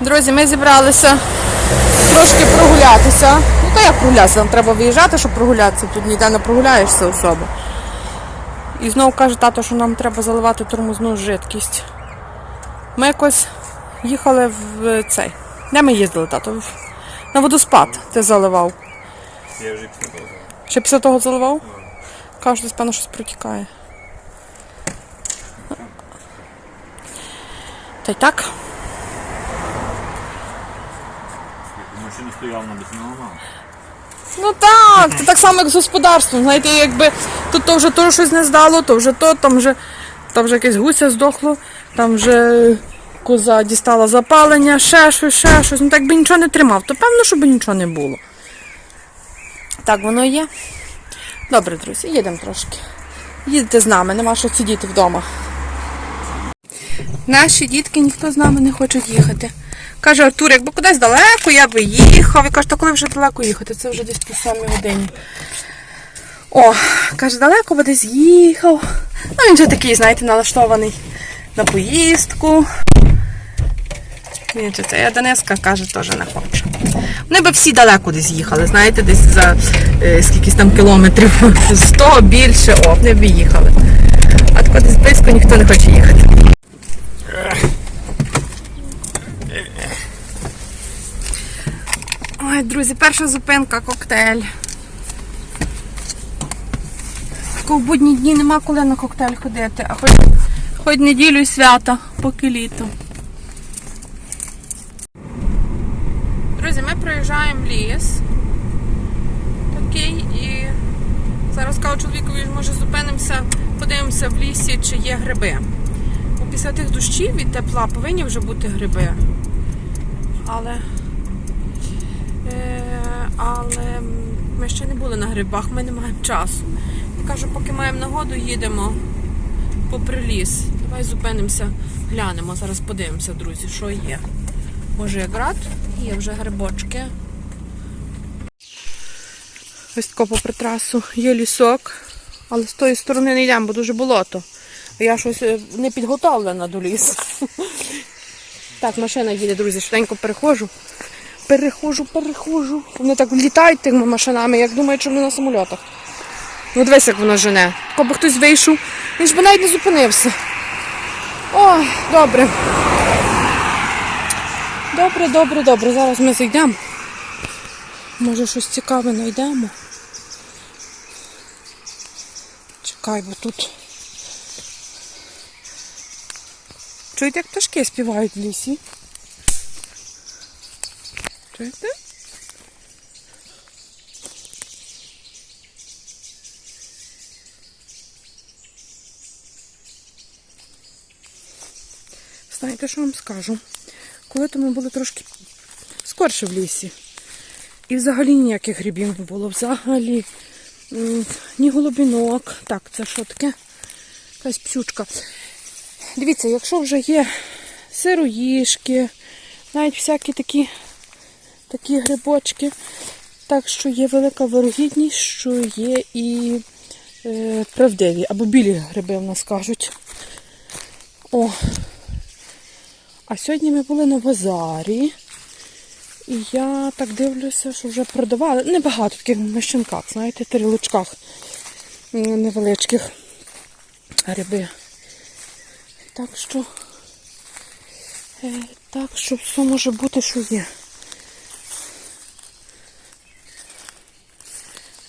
Друзі, ми зібралися трошки прогулятися. Ну то як прогулятися? Нам треба виїжджати, щоб прогулятися. Тут ніде не прогуляєшся особо. І знову каже тато, що нам треба заливати тормозну жидкість. Ми якось їхали в цей. Де ми їздили, тато? На водоспад ти заливав. Я вже після того. Ще після того заливав? Каже, десь певно щось протікає. Та й так. Машина стояла на безногому. Ну так, це так само, як з господарством. Знаєте, якби тут то вже то щось не здало, то вже то, там вже, там вже якесь гуся здохло, там вже коза дістала запалення, ще щось, ще щось. Ну так би нічого не тримав, то певно, щоб нічого не було. Так воно і є. Добре, друзі, їдемо трошки. Їдете з нами, нема що сидіти вдома. Наші дітки ніхто з нами не хоче їхати. Каже Артур, якби кудись далеко, я би їхав. І каже, то коли вже далеко їхати? Це вже десь по самій годині. О, каже, далеко би десь їхав. Ну, він же такий, знаєте, налаштований на поїздку. Же це, а Дениска каже, теж не хоче. Вони би всі далеко десь їхали, знаєте, десь за е, скількись там кілометрів, 100 більше, о, вони б їхали. А тако десь близько ніхто не хоче їхати. Ой, друзі, перша зупинка коктейль. В будні дні нема коли на коктейль ходити, а хоч, хоч неділю і свята, поки літо. Друзі, ми проїжджаємо ліс. Такий і зараз кажу чоловікові, може зупинимося, подивимося в лісі, чи є гриби. Бо після тих дощів від тепла повинні вже бути гриби. Але але ми ще не були на грибах, ми не маємо часу. Я кажу, поки маємо нагоду, їдемо попри ліс. Давай зупинимося, глянемо. Зараз подивимося, друзі, що є. Може, є град, є вже грибочки. Ось тако попри трасу є лісок, але з тої сторони не йдемо, бо дуже болото. Я щось е, не підготовлена до лісу. Так, машина їде, друзі, швиденько переходжу. Перехожу, перехожу. Вони так літають тими машинами, як думають, що вони на самольотах. Ну дивись, як воно жене. Коби хтось вийшов, він ж би навіть не зупинився. Ой, добре. Добре, добре, добре. Зараз ми зайдемо. Може щось цікаве знайдемо. Чекай, бо тут. Чуєте, як пташки співають в лісі? Чуєте? Знаєте, що вам скажу? Коли то ми були трошки скорше в лісі, і взагалі ніяких грибів не було. Взагалі ні голубінок. Так, це що таке? Якась псючка. Дивіться, якщо вже є сироїшки, навіть всякі такі такі грибочки. Так що є велика вирогідність, що є і е, правдиві, або білі гриби в нас кажуть. О. А сьогодні ми були на базарі. І я так дивлюся, що вже продавали. Небагато таких на щенках, знаєте, тарілочках невеличких гриби. Так що, е, так що все може бути, що є.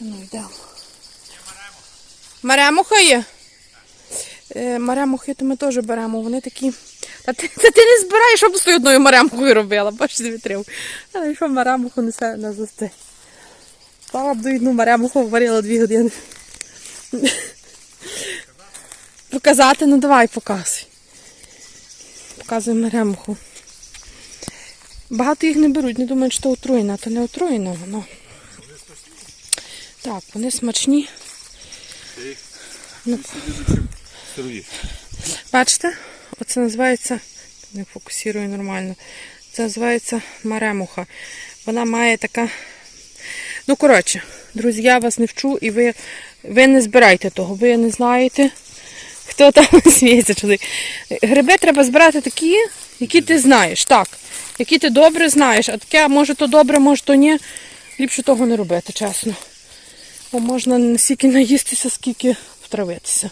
Ну, йдемо. Маремуха є? Е, маремухи то ми теж беремо, вони такі. Та ти, та ти не збираєш, щоб з одною маремухою робила, бачиш, вітрив. Але що маремуху несе на зустріч. Правда, одну маремуху варила дві години. Показати? Ну давай показуй. Показуй маремуху. Багато їх не беруть, не думають, що отруєна, то не отруєна воно. Так, вони смачні. Ну, бачите? Оце називається, не фокусую нормально. Це називається маремуха. Вона має така. Ну, коротше, друзі, я вас не вчу і ви, ви не збирайте того, ви не знаєте, хто там сміється чоловік. Гриби треба збирати такі, які ти знаєш. Так. Які ти добре знаєш, а таке, може то добре, може то ні. Ліпше того не робити, чесно. Бо можна не стільки наїстися, скільки втравитися.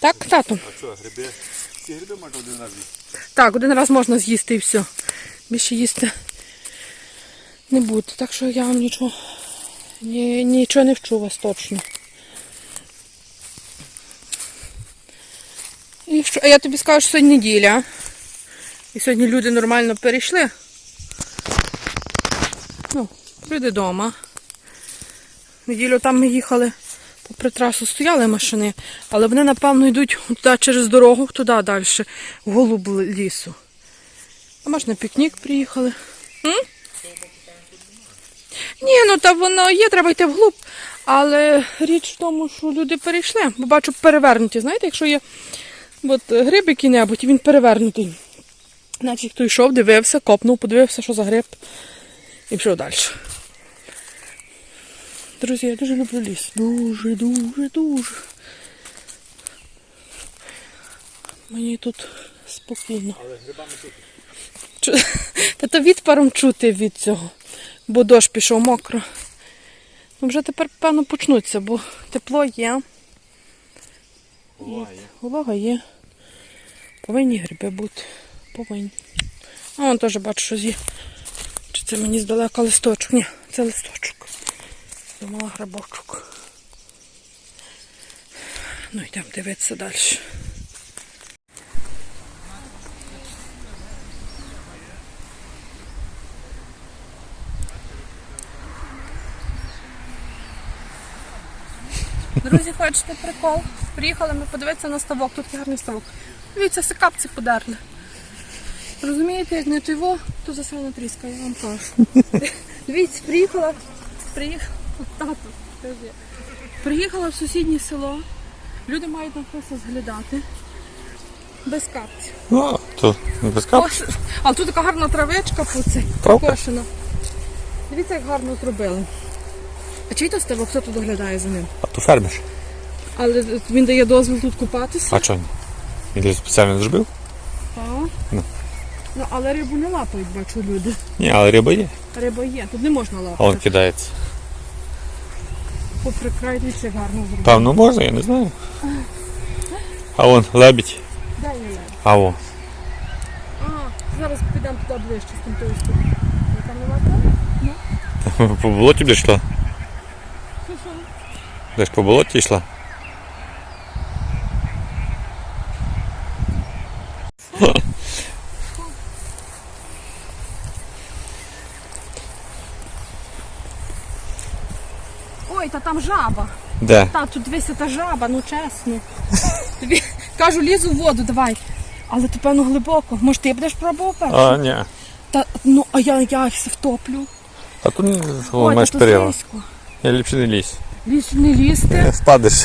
Так, тату? А що, гриби? Ці гриби можна один раз їсти. Так, один раз можна з'їсти і все. Більше їсти не буде. Так що я вам нічого, ні, нічого не вчу вас точно. І що? А я тобі скажу, що сьогодні неділя. І сьогодні люди нормально перейшли. Ну, люди вдома. Неділю там ми їхали, попри трасу стояли машини, але вони, напевно, йдуть туди через дорогу, туди далі, в голуб лісу. А може на пікнік приїхали. М? Ні, ну та воно є, треба йти вглуб. Але річ в тому, що люди перейшли, бо бачу перевернуті. Знаєте, якщо є от, гриб який-небудь, він перевернутий. Значить, хто йшов, дивився, копнув, подивився, що за гриб, і пішов далі. Друзі, я дуже люблю ліс. Дуже, дуже, дуже. Мені тут спокійно. Але грибами тут. Чу- Та то відпаром чути від цього, бо дощ пішов мокро. Ну, вже тепер, певно, почнуться, бо тепло є, волога є. Повинні гриби бути. Повинні. А вон теж бачу, що є. Чи це мені здалека листочок? Ні, це листочок. Думала грибочок. Ну йдемо дивитися далі. Друзі, хочете прикол? Приїхали ми подивитися на ставок. Тут гарний ставок. Дивіться, все капці подерли. Розумієте, як не тиво, то засрана тріска, я вам кажу. Дивіться, приїхала, приїхала, тато, скажи. приїхала в сусіднє село. Люди мають навпросто зглядати. Без капців. Ну, то не без кап. Ось, А тут така гарна травичка по цей, Правда? покошена. Дивіться, як гарно зробили. А чий то ставок, хто тут доглядає за ним? А то фермер. Але він дає дозвіл тут купатися. А чого ні? Він спеціально зробив? Так. Ну. Ну, але рибу не лапають, бачу люди. Ні, але риба є. Риба є, тут не можна А лапати. він кидається. Попри край дивіться, гарно зробили. Певно можна, я не знаю. А вон лебідь. Дай мені лебідь? А вон. А, зараз підемо туди ближче з тим тою сторони. Там нема Ну. По болоті б йшла? Десь по болоті йшла? Ой, та там жаба. Де? Та тут дивися, та жаба, ну чесно. Тобі кажу, лізу в воду, давай. Але то певно глибоко. Може, ти будеш пробував? А, ні. Та ну, а я, я їх втоплю. А тут не Ой, маєш та то перила. слизько. Я ліпше не лізь. Лізь не лізти. Впадеш.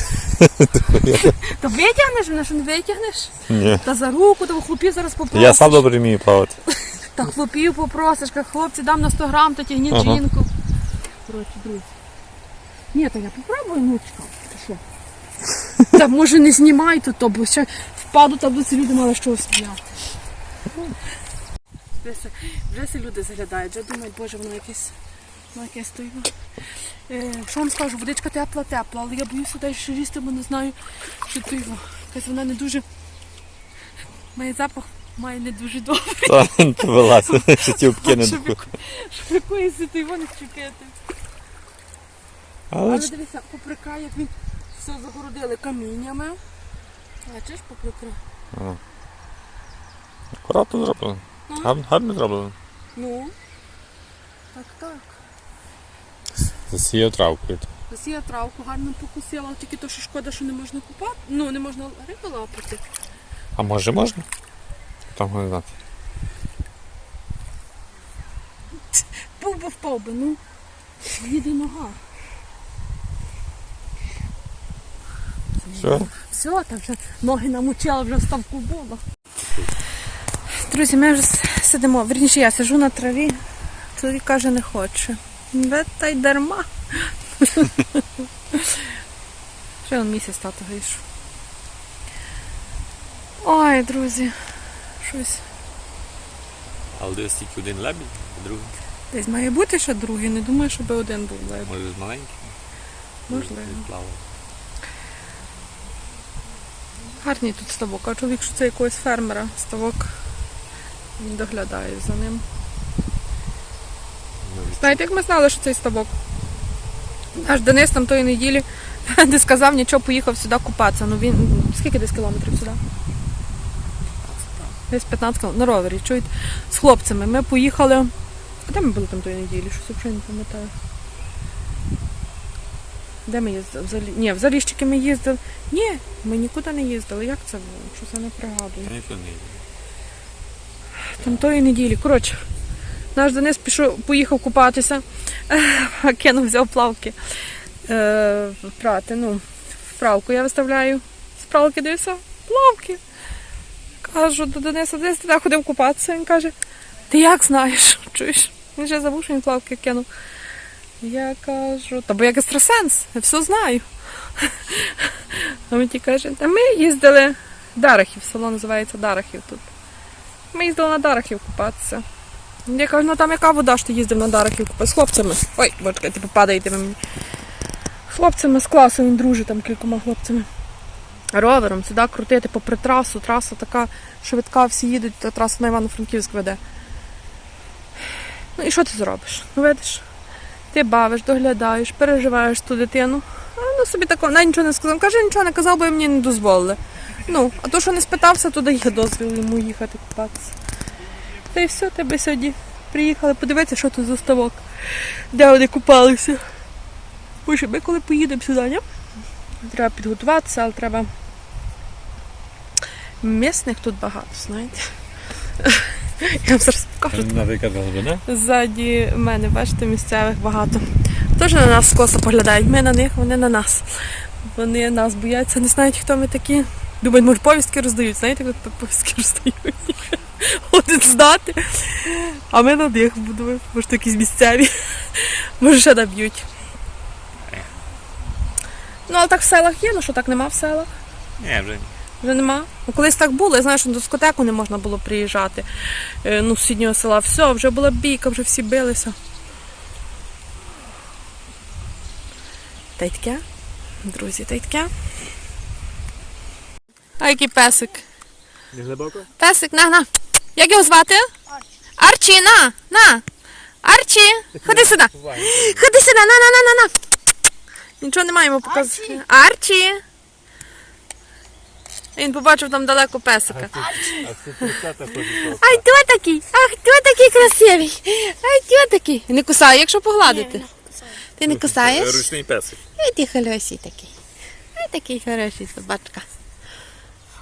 Та витягнеш мене, що не витягнеш? Ні. Та за руку, та хлопів зараз попросиш. Я сам добре вмію плавати. Та хлопів попросиш, як хлопці, дам на 100 грам, та тягніть Ага. жінку. Коротше, друзі. Ні, та я попробую, ну чекай, ти що? Та може не знімай тут, то, бо ще впаду, та люди мали що сміяти. Вже всі люди заглядають, вже думають, боже, воно якесь, воно якесь то його. Е, що вам скажу, водичка тепла, тепла, але я боюся далі лізти, бо не знаю, що то його. Якась вона не дуже. Має запах, має не дуже добре. Та, Вилазь, що ті щоб якоїсь ти його не вчепити. Але Але ж дивися, попри край, як він все загородили каміннями. Бачиш, попри край. акуратно зроблено. Гарно, гарно зроблено. Ну. Так, так. Засіяв травкою. Ось я травку гарно покусила, тільки то, що шкода, що не можна купати. Ну, не можна рибу лапати. А може можна? Там не знати. Був би впав би, ну. Їде нога. Все? Все, та вже ноги намочила, вже ставку була. Друзі, ми вже сидимо. Верніше, я сижу на траві. Чоловік каже, не хоче. Де та й дарма. Ще он місяць тато вийшов. Ой, друзі, щось. Але десь тільки один лебідь, а другий. Десь має бути ще другий, не думаю, щоб один був лебідь. Може з маленьким. Можливо. Гарний тут ставок, а чоловік, що це якогось фермера ставок. Він доглядає за ним. Знаєте, як ми знали, що цей ставок? Наш Денис там тої неділі не сказав нічого, поїхав сюди купатися. Ну він скільки десь кілометрів сюди? Десь 15 кілометрів на ровері, чуєте? З хлопцями. Ми поїхали. А де ми були там тої неділі? Щось взагалі не пам'ятаю. Де ми їздили? В Залі... Ні, в Заліщики ми їздили. Ні, ми нікуди не їздили. Як це було? Щось я не пригадую. Їде. Там тої неділі. Коротше, наш Денис пішов, поїхав купатися, а кинув, взяв плавки е, прати. Ну, в пралку я виставляю. З пралки дивився, плавки. Кажу до Дениса, Денис, ти ходив купатися. Він каже, ти як знаєш? Чуєш? Він вже забув, що він плавки кинув. Я кажу, та бо як екстрасенс, я все знаю. А ті каже, та ми їздили Дарахів, село називається Дарахів тут. Ми їздили на Дарахів купатися. Я кажу, ну там яка вода, що ти їздив на Дарахів купатися? З хлопцями. Ой, бочка, ти попадаєте мені. Хлопцями з класу він дружить там кількома хлопцями. Ровером сюди крутити попри трасу. Траса така швидка, всі їдуть, та траса на Івано-Франківськ веде. Ну і що ти зробиш? Ну видиш? Ти бавиш, доглядаєш, переживаєш ту дитину. А ну собі такого, навіть нічого не сказав. Каже, нічого не казав, бо мені не дозволили. Ну, а то, що не спитався, то дає дозвіл йому їхати купатися. Та й все, тебе сьогодні приїхали подивитися, що тут за ставок, де вони купалися. Боже, ми коли поїдемо сюди, ні? Треба підготуватися, але треба. Місних тут багато, знаєте. Я вам зараз покажу. Ззаді мене, бачите, місцевих багато. Теж на нас скоса поглядають. Ми на них, вони на нас. Вони нас бояться, не знають, хто ми такі. Думають, може, повістки роздають. Знаєте, як повістки роздають? Ходять здати. А ми на них будемо. Може, якісь місцеві. Може, ще наб'ють. Ну, але так в селах є, ну що так нема в селах? Ні, вже ні. Вже нема. Ну, колись так було, я знаю, що на дискотеку не можна було приїжджати. Е, Ну, з сусіднього села. Все, вже була бійка, вже всі билися. Та й таке, друзі, та й таке. А який песик? Не глибоко? Песик, на, на. Як його звати? Арчі, на, на. Арчі, ходи сюди. Ходи сюди, на, на, на, на, на. Нічого не маємо показати. Арчі. Він побачив там далеко песика. А. Ай, хто такий? Ах, хто такий красивий? Ай, хто такий? Не кусає, якщо погладити. Ти не кусаєш? Ручний песик. Ай, ти хороший такий. Ай, такий хороший собачка.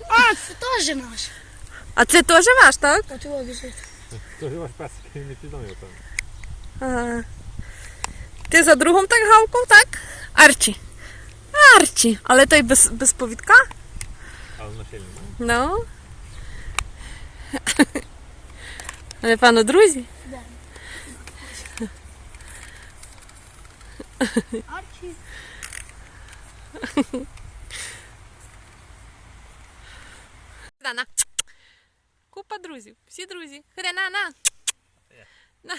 А, це теж наш. А це теж ваш, так? От його біжить. То ваш песик, він не підомий, там. Ага. Ти за другом так гавкав, так? Арчі. Арчі. Але той без, без повідка. Але на фільмі. Ну. Вони, певно, друзі. Арчі. Да. Купа друзів. Всі друзі. Ходи, на, на. на.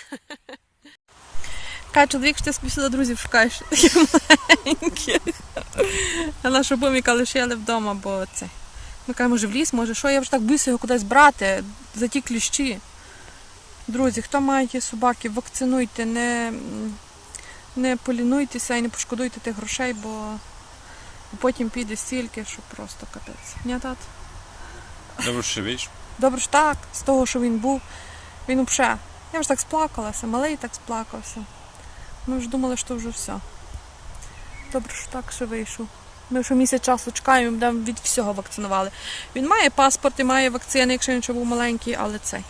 Чоловік, що ти собі сюди друзів шукаєш. Таких маленьких. А нашу боміка лишили вдома, бо це. Ми кажемо, може в ліс, може що, я вже так боюся його кудись брати, за ті кліщі. Друзі, хто має собаки, вакцинуйте, не, не полінуйтеся і не пошкодуйте тих грошей, бо потім піде стільки, що просто капець. Ні, тат? Добре, що вийшов. Добре ж так, з того, що він був, він взагалі. Я вже так сплакалася, малий так сплакався. Ми вже думали, що вже все. Добре, що так що вийшов. Ми вже місяць часу чекаємо, де від всього вакцинували. Він має паспорт і має вакцини, якщо він був маленький, але цей.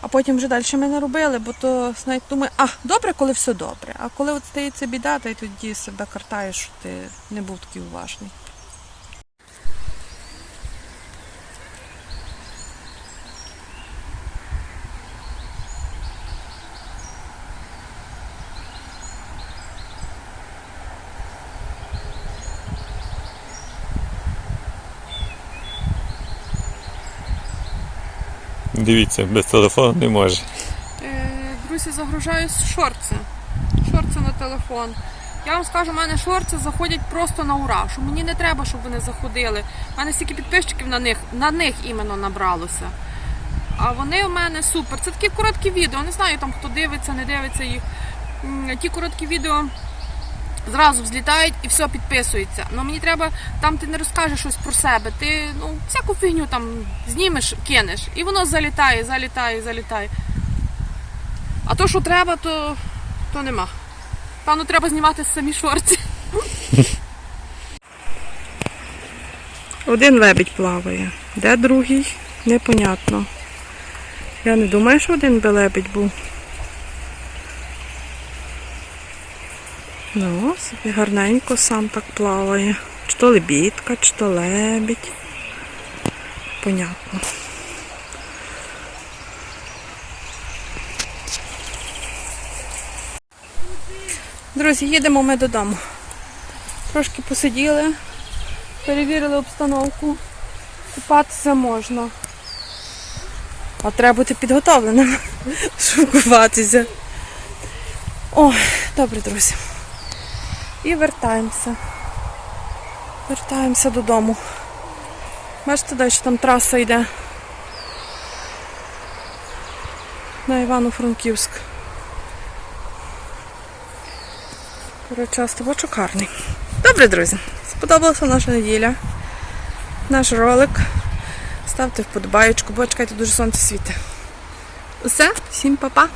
А потім вже далі ми не робили, бо то знаєте, думаю, а добре, коли все добре. А коли от стається біда, то й тоді себе картаєш, що ти не був такий уважний. Дивіться, без телефону не може. Е, Друзі, загружаю шорти. Шорти на телефон. Я вам скажу, у мене шорти заходять просто на ура. Що мені не треба, щоб вони заходили. У мене стільки підписчиків на них, на них іменно набралося. А вони у мене супер. Це такі короткі відео. Не знаю там хто дивиться, не дивиться їх. Ті короткі відео зразу взлітають і все підписується. Ну мені треба, там ти не розкажеш щось про себе. Ти ну всяку фігню там знімеш, кинеш, і воно залітає, залітає, залітає. А то, що треба, то, то нема. Певно, треба знімати самі шорти. Один лебідь плаває. Де другий? Непонятно. Я не думаю, що один би лебідь був. Ну, собі гарненько сам так плаває. Чи то лебідка, чи то лебідь. Понятно. Друзі, їдемо ми додому. Трошки посиділи, перевірили обстановку. Купатися можна. А треба бути підготовленим, щоб купатися. О, добре, друзі. І вертаємося. Вертаємося додому. Бачите, далі там траса йде. На Івано-Франківськ. Коротше, ставочок гарний. Добре, друзі. Сподобалася наша неділя. Наш ролик. Ставте вподобаєчку, бо чекайте дуже сонце світить. Усе, всім па-па.